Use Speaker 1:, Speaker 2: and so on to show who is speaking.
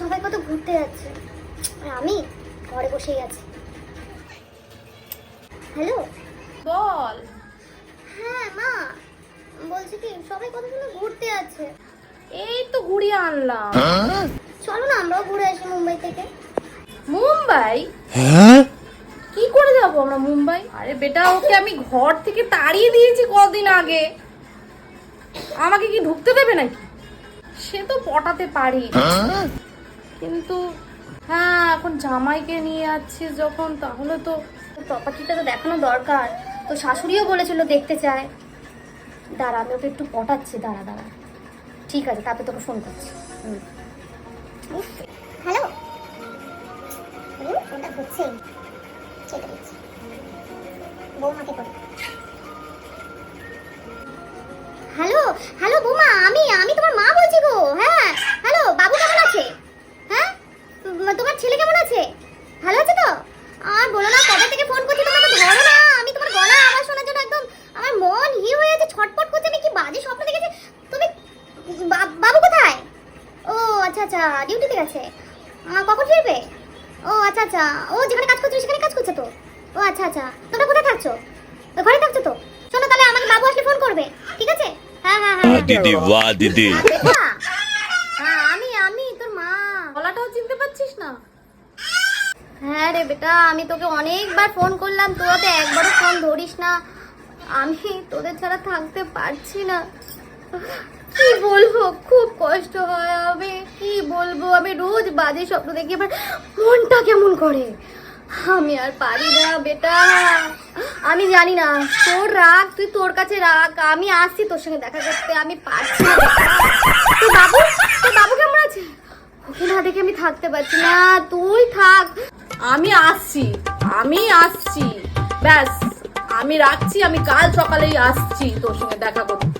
Speaker 1: সবাই কত ঘুরতে যাচ্ছে। আর আমি ঘরে বসেই আছি। হ্যালো?
Speaker 2: বল।
Speaker 1: হ্যাঁ মা। বলছি কি সবাই কত সুন্দর ঘুরতে যাচ্ছে।
Speaker 2: এই তো ঘুরিয়ে আনলাম।
Speaker 1: চলো না আমরাও ঘুরে আসি মুম্বাই থেকে।
Speaker 2: মুম্বাই? কি করে যাব আমরা মুম্বাই? আরে বেটা ওকে আমি ঘর থেকে তাড়িয়ে দিয়েছি কদিন আগে। আমাকে কি ঢুকতে দেবে নাকি? সে তো পটাতে পারি কিন্তু হ্যাঁ এখন জামাইকে নিয়ে যাচ্ছিস যখন, তাহলে তো
Speaker 1: প্রপার্টিটা তো দেখানো দরকার। তো শাশুড়িও বলেছিল দেখতে চায় দাঁড়া, আমি ওকে একটু পটাচ্ছি, দাঁড়া দাঁড়া। ঠিক আছে, তারপরে তোকে ফোন করছি। হ্যালো হ্যালো হ্যালো বৌমা, আমি আমি তোমার মা তোমার ছেলে কেমন আছে? ভালো আছে তো? আর বলো না কবে থেকে ফোন করছি তোমাকে ধরো না। আমি তোমার গলা আওয়াজ শোনার জন্য একদম আমার মন হি হয়ে যাচ্ছে ছটপট করছে আমি কি বাজে স্বপ্ন দেখেছি? তুমি বাবু কোথায়? ও আচ্ছা আচ্ছা ডিউটিতে গেছে। কখন ফিরবে? ও আচ্ছা আচ্ছা ও যেখানে কাজ করছ সেখানে কাজ করছ তো? ও আচ্ছা আচ্ছা তোমরা কোথায় থাকছো? ঘরে থাকছো তো? শোনো তাহলে আমার বাবু আসলে ফোন করবে ঠিক আছে? হ্যাঁ হ্যাঁ হ্যাঁ, হ্যাঁ। দিদি বাহ দিদি। আচ্ছা,
Speaker 2: আচ্ছা। চিনতে পারছিস না?
Speaker 1: হ্যাঁ রে বেটা, আমি তোকে অনেকবার ফোন করলাম তোরা তো একবারও ফোন ধরিস না। আমি তোদের ছাড়া থাকতে পারছি না। কি বলব, খুব কষ্ট হয় আমি। কি বলব, আমি রোজ বাজে স্বপ্ন দেখি, এবার মনটা কেমন করে? আমি আর পারি না বেটা। আমি জানি না, তোর রাগ, তুই তোর কাছে রাগ। আমি আসছি তোর সঙ্গে দেখা করতে, আমি পারছি না। বাবু বাবু কেমন আছে ওকে না দেখে আমি থাকতে পারছি না। তুই থাক।
Speaker 2: আমি আসছি। আমি আসছি। ব্যাস, আমি রাখছি। আমি কাল সকালেই আসছি তোর সঙ্গে দেখা করতে।